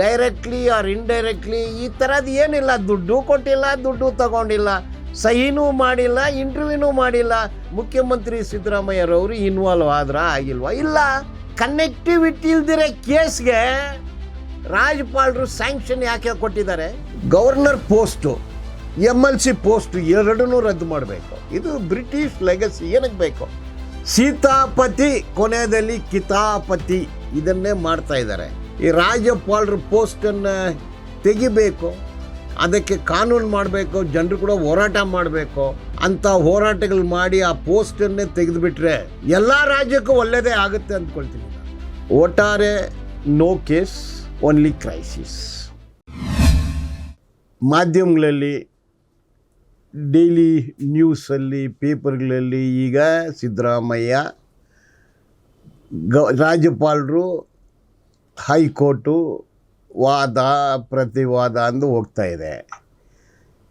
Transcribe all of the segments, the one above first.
Directly R indirectly ಈ ಥರದ್ದು ಏನಿಲ್ಲ. ದುಡ್ಡು ಕೊಟ್ಟಿಲ್ಲ, ದುಡ್ಡು ತಗೊಂಡಿಲ್ಲ, ಸಹಿನೂ ಮಾಡಿಲ್ಲ ಇಂಟರ್ವ್ಯೂನೂ ಮಾಡಿಲ್ಲ. ಮುಖ್ಯಮಂತ್ರಿ ಸಿದ್ದರಾಮಯ್ಯರವರು ಇನ್ವಾಲ್ವ್ ಆದ್ರ ಆಗಿಲ್ವಾ? ಇಲ್ಲ. ಕನೆಕ್ಟಿವಿಟಿ ಇಲ್ದಿರೋ ಕೇಸ್ಗೆ ರಾಜ್ಯಪಾಲರು ಸ್ಯಾಂಕ್ಷನ್ ಯಾಕೆ ಕೊಟ್ಟಿದ್ದಾರೆ? Governor post M L C post ಎರಡನ್ನೂ ರದ್ದು ಮಾಡಬೇಕು. ಇದು ಬ್ರಿಟಿಷ್ ಲೆಗಸಿ ಏನಕ್ಕೆ ಬೇಕು? ಸೀತಾಪತಿ ಕೊನೆಯಲ್ಲಿ ಕಿತಾಪತಿ. ಇದನ್ನೇ ಮಾಡ್ತಾ ಇದ್ದಾರೆ. ಈ ರಾಜ್ಯಪಾಲರ ಪೋಸ್ಟನ್ನು ತೆಗಿಬೇಕು, ಅದಕ್ಕೆ ಕಾನೂನು ಮಾಡಬೇಕು, ಜನರು ಕೂಡ ಹೋರಾಟ ಮಾಡಬೇಕು, ಅಂತ ಹೋರಾಟಗಳು ಮಾಡಿ ಆ ಪೋಸ್ಟನ್ನೇ ತೆಗೆದುಬಿಟ್ರೆ ಎಲ್ಲ ರಾಜ್ಯಕ್ಕೂ ಒಳ್ಳೆಯದೇ ಆಗುತ್ತೆ ಅಂದ್ಕೊಳ್ತೀನಿ. ಒಟ್ಟಾರೆ ನೋ ಕೇಸ್ ಓನ್ಲಿ ಕ್ರೈಸಿಸ್ ಮಾಧ್ಯಮಗಳಲ್ಲಿ ಡೈಲಿ ನ್ಯೂಸಲ್ಲಿ ಪೇಪರ್ಗಳಲ್ಲಿ ಈಗ ಸಿದ್ದರಾಮಯ್ಯ, ಗ, ರಾಜ್ಯಪಾಲರು ಹೈಕೋರ್ಟು ವಾದ, ಪ್ರತಿವಾದ ಅಂದು ಹೋಗ್ತಾ ಇದೆ.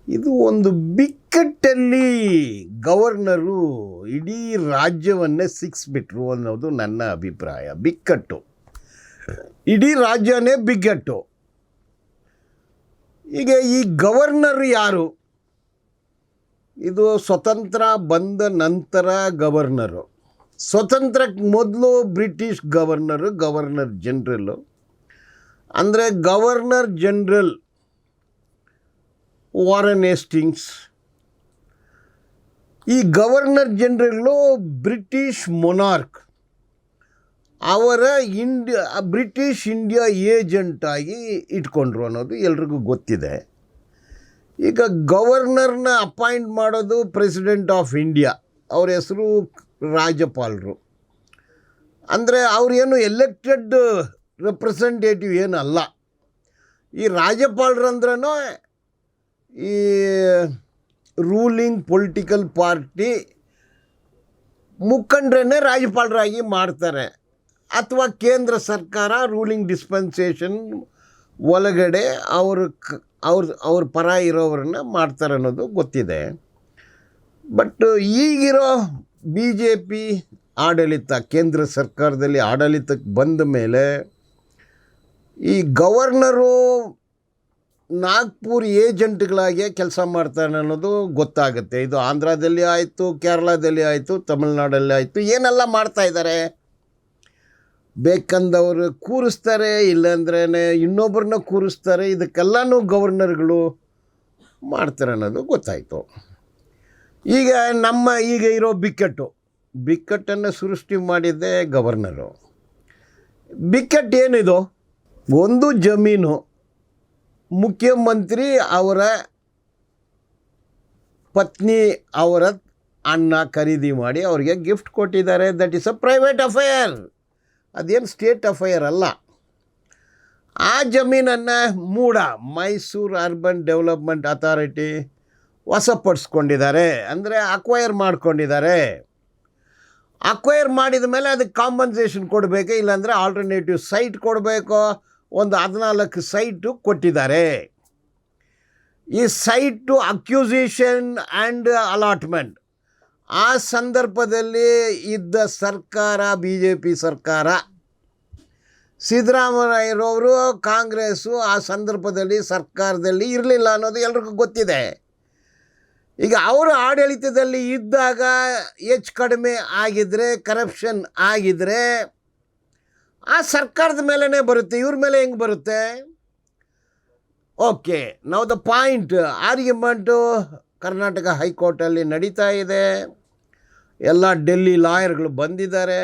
ಇದು ಒಂದು ಬಿಕ್ಕಟ್ಟಲ್ಲಿ ಗವರ್ನರು ಇಡೀ ರಾಜ್ಯವನ್ನೇ ಸಿಕ್ಸ್ಬಿಟ್ರು ಅನ್ನೋದು ನನ್ನ ಅಭಿಪ್ರಾಯ. ಬಿಕ್ಕಟ್ಟು. ಇಡೀ ರಾಜ್ಯನೇ ಬಿಕ್ಕಟ್ಟು. ಈಗ ಈ ಗವರ್ನರ್ ಯಾರು? ಇದು ಸ್ವತಂತ್ರ ಬಂದ ನಂತರ ಗವರ್ನರು. ಸ್ವತಂತ್ರಕ್ಕೆ ಮೊದಲು ಬ್ರಿಟಿಷ್ ಗವರ್ನರು, ಗವರ್ನರ್ ಜನರಲ್ಲು ಅಂದರೆ ಗವರ್ನರ್ ಜನರಲ್ ವಾರನ್ ಎಸ್ಟಿಂಗ್ಸ್ ಈ ಗವರ್ನರ್ ಜನರಲ್ಲು ಬ್ರಿಟಿಷ್ ಮೊನಾರ್ಕ್. ಅವರ ಇಂಡಿಯಾ ಬ್ರಿಟಿಷ್ ಇಂಡಿಯಾ ಏಜೆಂಟಾಗಿ ಇಟ್ಕೊಂಡ್ರು ಅನ್ನೋದು ಎಲ್ರಿಗೂ ಗೊತ್ತಿದೆ. ಈಗ ಗವರ್ನರ್ನ ಅಪಾಯಿಂಟ್ ಮಾಡೋದು ಪ್ರೆಸಿಡೆಂಟ್ ಆಫ್ ಇಂಡಿಯಾ. ಅವ್ರ ಹೆಸರು ರಾಜ್ಯಪಾಲರು. ಅಂದರೆ ಅವ್ರೇನು ಎಲೆಕ್ಟೆಡ್ ರೆಪ್ರೆಸೆಂಟೇಟಿವ್ ಏನಲ್ಲ. ಈ ರಾಜ್ಯಪಾಲರಂದ್ರೂ ಈ ರೂಲಿಂಗ್ ಪೊಲಿಟಿಕಲ್ ಪಾರ್ಟಿ ಮುಖಂಡ್ರೇ ರಾಜ್ಯಪಾಲರಾಗಿ ಮಾಡ್ತಾರೆ. ಅಥವಾ ಕೇಂದ್ರ ಸರ್ಕಾರ ರೂಲಿಂಗ್ ಡಿಸ್ಪೆನ್ಸೇಷನ್ ಒಳಗಡೆ ಅವ್ರ ಅವ್ರ ಅವ್ರ ಪರ ಇರೋವ್ರನ್ನ ಮಾಡ್ತಾರೆ ಅನ್ನೋದು ಗೊತ್ತಿದೆ. ಬಟ್ ಈಗಿರೋ ಬಿ ಜೆ ಪಿ ಆಡಳಿತ, ಕೇಂದ್ರ ಸರ್ಕಾರದಲ್ಲಿ ಆಡಳಿತಕ್ಕೆ ಬಂದ ಮೇಲೆ ಈ ಗವರ್ನರು ನಾಗ್ಪುರ್ ಏಜೆಂಟ್ಗಳಾಗೆ ಕೆಲಸ ಮಾಡ್ತಾನೆ ಅನ್ನೋದು ಗೊತ್ತಾಗುತ್ತೆ. ಇದು ಆಂಧ್ರದಲ್ಲಿ ಆಯಿತು, ಕೇರಳದಲ್ಲಿ ಆಯಿತು, ತಮಿಳ್ನಾಡಲ್ಲಿ ಆಯಿತು, ಏನೆಲ್ಲ ಮಾಡ್ತಾ ಇದ್ದಾರೆ? ಬೇಕಂದವರು ಕೂರಿಸ್ತಾರೆ ಇಲ್ಲಾಂದ್ರೆ ಇನ್ನೊಬ್ಬರನ್ನ ಕೂರಿಸ್ತಾರೆ, ಇದಕ್ಕೆಲ್ಲನೂ ಗವರ್ನರ್ಗಳು ಮಾಡ್ತಾರೆ ಅನ್ನೋದು ಗೊತ್ತಾಯಿತು. ಈಗ ನಮ್ಮ ಈಗ ಇರೋ ಬಿಕ್ಕಟ್ಟು. ಬಿಕ್ಕಟ್ಟನ್ನು ಸೃಷ್ಟಿ ಮಾಡಿದ್ದೆ ಗವರ್ನರು. ಬಿಕ್ಕಟ್ಟು ಏನಿದು? ಒಂದು ಜಮೀನು ಮುಖ್ಯಮಂತ್ರಿ ಅವರ ಪತ್ನಿ ಅವರ ಅನ್ನ ಖರೀದಿ ಮಾಡಿ ಅವರಿಗೆ ಗಿಫ್ಟ್ ಕೊಟ್ಟಿದ್ದಾರೆ. That is a private affair ಅದೇನು ಸ್ಟೇಟ್ ಅಫೈಯರ್ ಅಲ್ಲ. ಆ ಜಮೀನನ್ನು MUDA Mysuru Urban Development Authority ವಶಪಡಿಸ್ಕೊಂಡಿದ್ದಾರೆ. ಅಂದರೆ ಅಕ್ವೈರ್ ಮಾಡ್ಕೊಂಡಿದ್ದಾರೆ. ಅಕ್ವೈರ್ ಮಾಡಿದ ಮೇಲೆ ಅದಕ್ಕೆ ಕಾಂಪನ್ಸೇಷನ್ ಕೊಡಬೇಕು, ಇಲ್ಲಾಂದರೆ ಆಲ್ಟರ್ನೇಟಿವ್ ಸೈಟ್ ಕೊಡಬೇಕು. ಒಂದು ಹದಿನಾಲ್ಕು ಸೈಟು ಕೊಟ್ಟಿದ್ದಾರೆ. ಈ ಸೈಟು ಅಕ್ಯೂಸಿಷನ್ ಆ್ಯಂಡ್ ಅಲಾಟ್ಮೆಂಟ್ ಆ ಸಂದರ್ಭದಲ್ಲಿ ಇದ್ದ ಸರ್ಕಾರ ಬಿ ಜೆ ಪಿ ಸರ್ಕಾರ, ಸಿದ್ದರಾಮಯ್ಯರವರು ಕಾಂಗ್ರೆಸ್ಸು ಆ ಸಂದರ್ಭದಲ್ಲಿ ಸರ್ಕಾರದಲ್ಲಿ ಇರಲಿಲ್ಲ ಅನ್ನೋದು ಎಲ್ರಿಗೂ ಗೊತ್ತಿದೆ. ಈಗ ಅವರು ಆಡಳಿತದಲ್ಲಿ ಇದ್ದಾಗ ಹೆಚ್ಚು ಕಡಿಮೆ ಆಗಿದ್ದರೆ ಕರಪ್ಷನ್ ಆಗಿದ್ದರೆ ಆ ಸರ್ಕಾರದ ಮೇಲೇ ಬರುತ್ತೆ. ಇವ್ರ ಮೇಲೆ ಹೆಂಗೆ ಬರುತ್ತೆ? ಓಕೆ ನಾವು ದ ಪಾಯಿಂಟ್ ಆರ್ಗ್ಯುಮೆಂಟು ಕರ್ನಾಟಕ ಹೈಕೋರ್ಟಲ್ಲಿ ನಡೀತಾ ಇದೆ. ಎಲ್ಲ ಡೆಲ್ಲಿ ಲಾಯರ್ಗಳು ಬಂದಿದ್ದಾರೆ.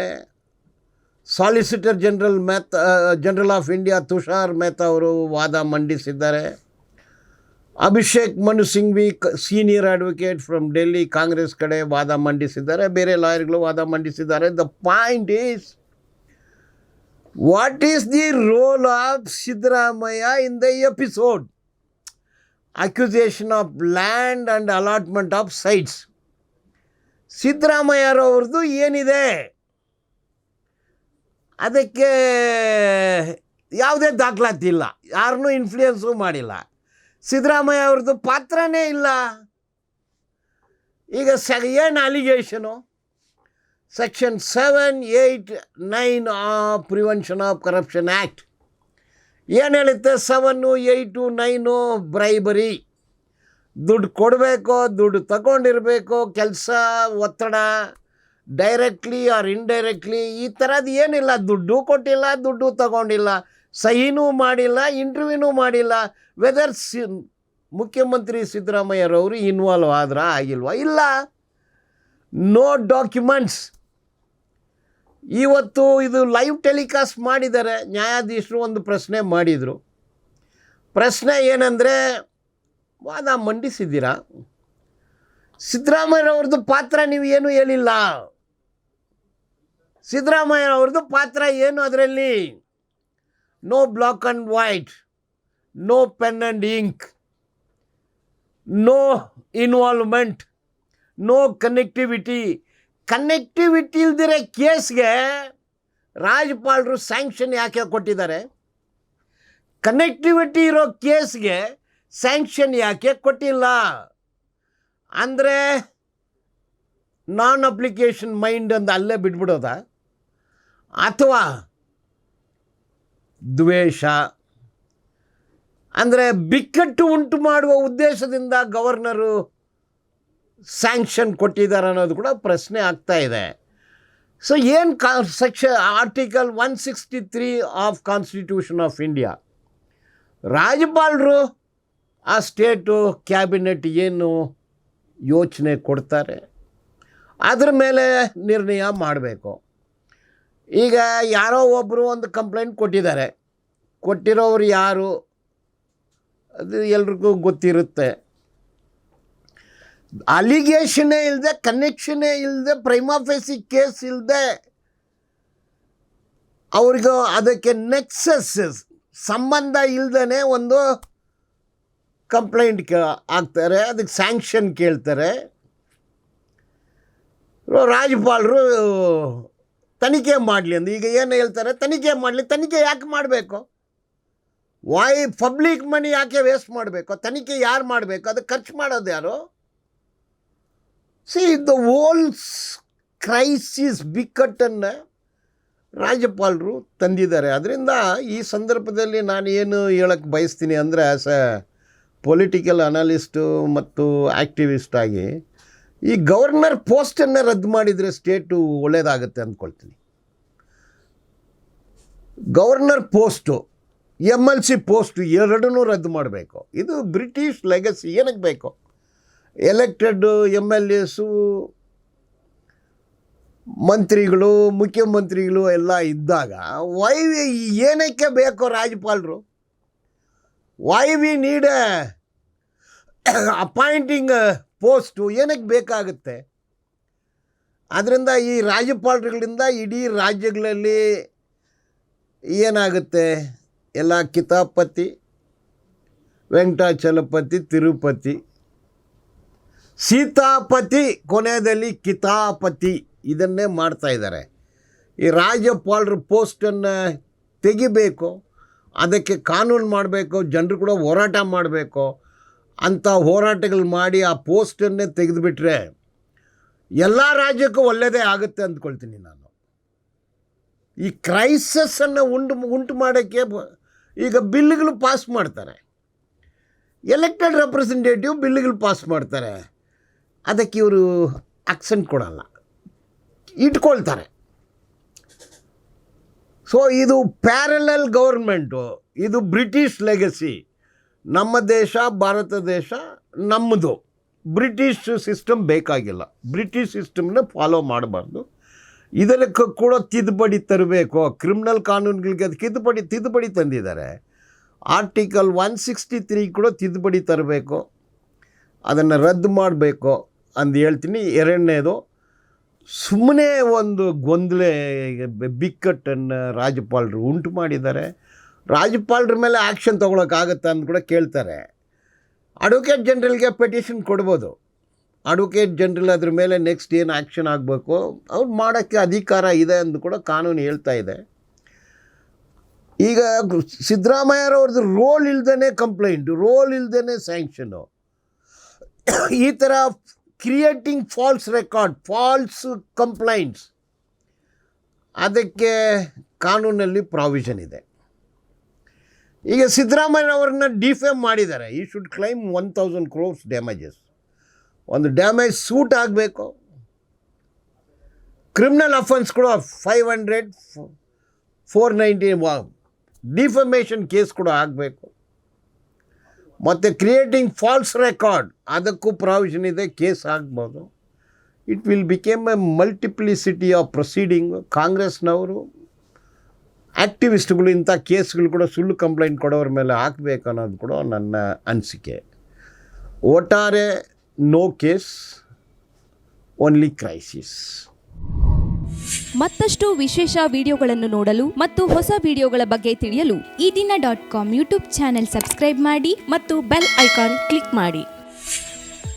Solicitor General Mehta General of India Tushar Mehta ಅವರು ವಾದ ಮಂಡಿಸಿದ್ದಾರೆ. Abhishek Manu Singhvi senior advocate from Delhi Congress ಕಡೆ ವಾದ ಮಂಡಿಸಿದ್ದಾರೆ. ಬೇರೆ ಲಾಯರ್ಗಳು ವಾದ ಮಂಡಿಸಿದ್ದಾರೆ. The point is what is the role of Siddaramaiah in the episode acquisition of land and allotment of sites ಸಿದ್ದರಾಮಯ್ಯರವ್ರದ್ದು ಏನಿದೆ? ಅದಕ್ಕೆ ಯಾವುದೇ ದಾಖಲಾತಿ ಇಲ್ಲ ಯಾರನ್ನೂ ಇನ್ಫ್ಲೂಯೆನ್ಸು ಮಾಡಿಲ್ಲ. ಸಿದ್ದರಾಮಯ್ಯ ಅವ್ರದ್ದು ಪಾತ್ರನೇ ಇಲ್ಲ. ಈಗ ಸ ಏನು allegation section seven eight nine of Prevention of Corruption Act ಏನು ಹೇಳುತ್ತೆ? ಸೆವೆನ್ನು ಏಯ್ಟು ನೈನು ಬ್ರೈಬರಿ ದುಡ್ಡು ಕೊಡಬೇಕು, ದುಡ್ಡು ತಗೊಂಡಿರಬೇಕು, ಕೆಲಸ, ಒತ್ತಡ ಡೈರೆಕ್ಟ್ಲಿ ಆರ್ ಇಂಡೈರೆಕ್ಟ್ಲಿ ಈ ಥರದ್ದು ಏನಿಲ್ಲ. ದುಡ್ಡು ಕೊಟ್ಟಿಲ್ಲ, ದುಡ್ಡು ತಗೊಂಡಿಲ್ಲ. ಸಹಿನೂ ಮಾಡಿಲ್ಲ ಇಂಟರ್ವ್ಯೂನೂ ಮಾಡಿಲ್ಲ. ವೆದರ್ ಸಿ, ಮುಖ್ಯಮಂತ್ರಿ ಸಿದ್ದರಾಮಯ್ಯರವರು ಇನ್ವಾಲ್ವ್ ಆದ್ರ ಆಗಿಲ್ವಾ? ಇಲ್ಲ. ನೋ ಡಾಕ್ಯುಮೆಂಟ್ಸ್ ಇವತ್ತು ಇದು ಲೈವ್ ಟೆಲಿಕಾಸ್ಟ್ ಮಾಡಿದ್ದಾರೆ. ನ್ಯಾಯಾಧೀಶರು ಒಂದು ಪ್ರಶ್ನೆ ಮಾಡಿದರು. ಪ್ರಶ್ನೆ ಏನಂದರೆ, ವಾದ ಮಂಡಿಸಿದ್ದೀರಾ? ಸಿದ್ದರಾಮಯ್ಯವ್ರದ್ದು ಪಾತ್ರ ನೀವು ಏನು ಹೇಳಿಲ್ಲ? ಸಿದ್ದರಾಮಯ್ಯವ್ರದ್ದು ಪಾತ್ರ ಏನು ಅದರಲ್ಲಿ? No black and white no pen and ink no involvement no connectivity connectivity ಇಲ್ದಿರೋ ಕೇಸ್ಗೆ ರಾಜ್ಯಪಾಲರು ಸ್ಯಾಂಕ್ಷನ್ ಯಾಕೆ ಕೊಟ್ಟಿದ್ದಾರೆ? ಕನೆಕ್ಟಿವಿಟಿ ಇರೋ ಕೇಸ್ಗೆ ಸ್ಯಾಂಕ್ಷನ್ ಯಾಕೆ ಕೊಟ್ಟಿಲ್ಲ? ಅಂದರೆ ನಾನ್ ಅಪ್ಲಿಕೇಶನ್ ಮೈಂಡ್ ಅಂತ ಅಲ್ಲೇ ಬಿಟ್ಬಿಡೋದಾ? ಅಥವಾ ದ್ವೇಷ. ಅಂದರೆ ಬಿಕ್ಕಟ್ಟು ಉಂಟು ಮಾಡುವ ಉದ್ದೇಶದಿಂದ ಗವರ್ನರು ಸ್ಯಾಂಕ್ಷನ್ ಕೊಟ್ಟಿದ್ದಾರೆ ಅನ್ನೋದು ಕೂಡ ಪ್ರಶ್ನೆ ಆಗ್ತಾ ಇದೆ. ಸೊ ಏನು ಕಾ ಸೆಕ್ಷ article one sixty three of Constitution of India ರಾಜ್ಯಪಾಲರು ಆ ಸ್ಟೇಟು, ಕ್ಯಾಬಿನೆಟ್ ಏನು ಯೋಚನೆ ಕೊಡ್ತಾರೆ. ಅದರ ಮೇಲೆ ನಿರ್ಣಯ ಮಾಡಬೇಕು. ಈಗ ಯಾರೋ ಒಬ್ಬರು ಒಂದು ಕಂಪ್ಲೇಂಟ್ ಕೊಟ್ಟಿದ್ದಾರೆ. ಕೊಟ್ಟಿರೋರು ಯಾರು? ಅದು ಎಲ್ರಿಗೂ ಗೊತ್ತಿರುತ್ತೆ. ಅಲಿಗೇಷನೇ ಇಲ್ಲದೆ ಕನೆಕ್ಷನೇ ಇಲ್ಲದೆ ಪ್ರೈಮಾಫೇಸಿ ಕೇಸ್ ಇಲ್ಲದೆ ಅವ್ರಿಗೂ ಅದಕ್ಕೆ ನೆಕ್ಸಸ್ ಸಂಬಂಧ ಇಲ್ಲದೇ ಒಂದು ಕಂಪ್ಲೇಂಟ್ ಆಗ್ತಾರೆ ಅದಕ್ಕೆ ಸ್ಯಾಂಕ್ಷನ್ ಕೇಳ್ತಾರೆ. ರಾಜ್ಯಪಾಲರು ತನಿಖೆ ಮಾಡಲಿ ಅಂದು ಈಗ ಏನು ಹೇಳ್ತಾರೆ? ತನಿಖೆ ಮಾಡಲಿ. ತನಿಖೆ ಯಾಕೆ ಮಾಡಬೇಕು? ವಾಯ್ ಪಬ್ಲಿಕ್ ಮನಿ ಯಾಕೆ ವೇಸ್ಟ್ ಮಾಡಬೇಕು? ತನಿಖೆ ಯಾರು ಮಾಡಬೇಕು? ಅದು ಖರ್ಚು ಮಾಡೋದು ಯಾರು? ಸಿ ದ ಓಲ್ಸ್ ಕ್ರೈಸಿಸ್ ಬಿಕ್ಕಟ್ಟನ್ನು ರಾಜ್ಯಪಾಲರು ತಂದಿದ್ದಾರೆ. ಅದರಿಂದ ಈ ಸಂದರ್ಭದಲ್ಲಿ ನಾನು ಏನು ಹೇಳಕ್ಕೆ ಬಯಸ್ತೀನಿ ಅಂದರೆ ಆ್ಯಸ್ ಎ ಪೊಲಿಟಿಕಲ್ ಅನಾಲಿಸ್ಟು ಮತ್ತು ಆ್ಯಕ್ಟಿವಿಸ್ಟ್ ಆಗಿ ಈ ಗವರ್ನರ್ ಪೋಸ್ಟನ್ನು ರದ್ದು ಮಾಡಿದರೆ ಸ್ಟೇಟು ಒಳ್ಳೆಯದಾಗುತ್ತೆ ಅಂದ್ಕೊಳ್ತೀನಿ. Governor post M L C post ಎರಡನ್ನೂ ರದ್ದು ಮಾಡಬೇಕು. ಇದು ಬ್ರಿಟಿಷ್ ಲೆಗಸಿ, ಏನಕ್ಕೆ ಬೇಕು? ಎಲೆಕ್ಟೆಡ್ ಎಂ ಎಲ್ ಎಸು, ಮಂತ್ರಿಗಳು, ಮುಖ್ಯಮಂತ್ರಿಗಳು ಎಲ್ಲ ಇದ್ದಾಗ ವೈ ಏನಕ್ಕೆ ಬೇಕೋ ರಾಜ್ಯಪಾಲರು why we need appointing post ಏನಕ್ಕೆ ಬೇಕಾಗುತ್ತೆ? ಆದ್ದರಿಂದ ಈ ರಾಜ್ಯಪಾಲರುಗಳಿಂದ ಇಡೀ ರಾಜ್ಯಗಳಲ್ಲಿ ಏನಾಗುತ್ತೆ? ಎಲ್ಲ ಕಿತಾಪತಿ, ವೆಂಕಟಾಚಲಪತಿ, ತಿರುಪತಿ. ಸೀತಾಪತಿ ಕೊನೆಯಲ್ಲಿ ಕಿತಾಪತಿ ಇದನ್ನೇ ಮಾಡ್ತಾಯಿದ್ದಾರೆ ಈ ರಾಜ್ಯಪಾಲರು ಪೋಸ್ಟನ್ನು ತೆಗಿಬೇಕು, ಅದಕ್ಕೆ ಕಾನೂನು ಮಾಡಬೇಕು, ಜನರು ಕೂಡ ಹೋರಾಟ ಮಾಡಬೇಕು. ಅಂಥ ಹೋರಾಟಗಳು ಮಾಡಿ ಆ ಪೋಸ್ಟನ್ನೇ ತೆಗೆದುಬಿಟ್ರೆ ಎಲ್ಲ ರಾಜ್ಯಕ್ಕೂ ಒಳ್ಳೆಯದೇ ಆಗುತ್ತೆ ಅಂದ್ಕೊಳ್ತೀನಿ ನಾನು. ಈ ಕ್ರೈಸಸ್ಸನ್ನು ಉಂಟು ಉಂಟು ಮಾಡೋಕ್ಕೆ ಈಗ ಬಿಲ್ಗಳು ಪಾಸ್ ಮಾಡ್ತಾರೆ. ಎಲೆಕ್ಟೆಡ್ ರೆಪ್ರೆಸೆಂಟೇಟಿವ್ ಬಿಲ್ಗಳು ಪಾಸ್ ಮಾಡ್ತಾರೆ. ಅದಕ್ಕೆ ಇವರು ಆಕ್ಸೆಂಟ್ ಕೊಡಲ್ಲ. ಇಟ್ಕೊಳ್ತಾರೆ. ಸೊ ಇದು ಪ್ಯಾರಲಲ್ ಗೌರ್ಮೆಂಟು ಇದು ಬ್ರಿಟಿಷ್ ಲೆಗಸಿ ನಮ್ಮ ದೇಶ, ಭಾರತ ದೇಶ ನಮ್ಮದು. ಬ್ರಿಟಿಷ್ ಸಿಸ್ಟಮ್ ಬೇಕಾಗಿಲ್ಲ. ಬ್ರಿಟಿಷ್ ಸಿಸ್ಟಮ್ನ ಫಾಲೋ ಮಾಡಬಾರ್ದು. ಇದಕ್ಕೆ ಕೂಡ ತಿದ್ದುಪಡಿ ತರಬೇಕು. ಕ್ರಿಮಿನಲ್ ಕಾನೂನುಗಳಿಗೆ ಅದು ತಿದ್ದುಪಡಿ ತಿದ್ದುಪಡಿ ತಂದಿದ್ದಾರೆ. ಆರ್ಟಿಕಲ್ ಒನ್ ಸಿಕ್ಸ್ಟಿ ತ್ರೀ ಕೂಡ ತಿದ್ದುಪಡಿ ತರಬೇಕು. ಅದನ್ನು ರದ್ದು ಮಾಡಬೇಕು ಅಂದು ಹೇಳ್ತೀನಿ. ಎರಡನೇದು ಸುಮ್ಮನೆ ಒಂದು ಗೊಂದಲ ಬಿಕ್ಕಟ್ಟನ್ನು ರಾಜ್ಯಪಾಲರು ಉಂಟು ಮಾಡಿದ್ದಾರೆ. ರಾಜ್ಯಪಾಲರ ಮೇಲೆ ಆ್ಯಕ್ಷನ್ ತೊಗೊಳಕ್ಕಾಗತ್ತಾ ಅಂತ ಕೂಡ ಕೇಳ್ತಾರೆ. ಅಡ್ವೊಕೇಟ್ ಜನರಲ್ಗೆ ಪೆಟಿಷನ್ ಕೊಡ್ಬೋದು. ಅಡ್ವೊಕೇಟ್ ಜನರಲ್ ಅದ್ರ ಮೇಲೆ ನೆಕ್ಸ್ಟ್ ಏನು ಆ್ಯಕ್ಷನ್ ಆಗಬೇಕು, ಅವ್ರು ಮಾಡೋಕ್ಕೆ ಅಧಿಕಾರ ಇದೆ ಅಂತ ಕೂಡ ಕಾನೂನು ಹೇಳ್ತಾ ಇದೆ. ಈಗ ಸಿದ್ದರಾಮಯ್ಯರವ್ರದ್ದು ರೋಲ್ ಇಲ್ದೇ ಕಂಪ್ಲೇಂಟ್ ರೋಲ್ ಇಲ್ದೇ ಸ್ಯಾಂಕ್ಷನು ಈ ಥರ creating false record false complaints ಅದಕ್ಕೆ ಕಾನೂನಲ್ಲಿ ಪ್ರಾವಿಷನ್ ಇದೆ. ಈಗ ಸಿದ್ದರಾಮಯ್ಯ ಅವ್ರನ್ನ ಡಿಫೇಮ್ ಮಾಡಿದ್ದಾರೆ. He should claim one thousand crores damages ಒಂದು ಡ್ಯಾಮೇಜ್ ಸೂಟ್ ಆಗಬೇಕು. ಕ್ರಿಮಿನಲ್ ಅಫೆನ್ಸ್ ಕೂಡ five hundred four ninety defamation case ಕೂಡ ಆಗಬೇಕು. ಮತ್ತು ಕ್ರಿಯೇಟಿಂಗ್ ಫಾಲ್ಸ್ ರೆಕಾರ್ಡ್ ಅದಕ್ಕೂ ಪ್ರಾವಿಷನ್ ಇದೆ ಕೇಸ್ ಆಗ್ಬೋದು. It will become a multiplicity of proceeding ಕಾಂಗ್ರೆಸ್ನವರು ಆ್ಯಕ್ಟಿವಿಸ್ಟ್ಗಳು ಇಂಥ ಕೇಸ್ಗಳು ಕೂಡ ಸುಳ್ಳು ಕಂಪ್ಲೇಂಟ್ ಕೊಡೋರ ಮೇಲೆ ಹಾಕಬೇಕು ಅನ್ನೋದು ಕೂಡ ನನ್ನ ಅನಿಸಿಕೆ. ಒಟ್ಟಾರೆ ನೋ ಕೇಸ್, ಓನ್ಲಿ ಕ್ರೈಸಿಸ್. ಮತ್ತಷ್ಟು ವಿಶೇಷ ವಿಡಿಯೋಗಳನ್ನು ನೋಡಲು ಮತ್ತು ಹೊಸ ವಿಡಿಯೋಗಳ ಬಗ್ಗೆ ತಿಳಿಯಲು Eedina dot com YouTube channel subscribe ಮಾಡಿ ಮತ್ತು ಬೆಲ್ ಐಕಾನ್ ಕ್ಲಿಕ್ ಮಾಡಿ.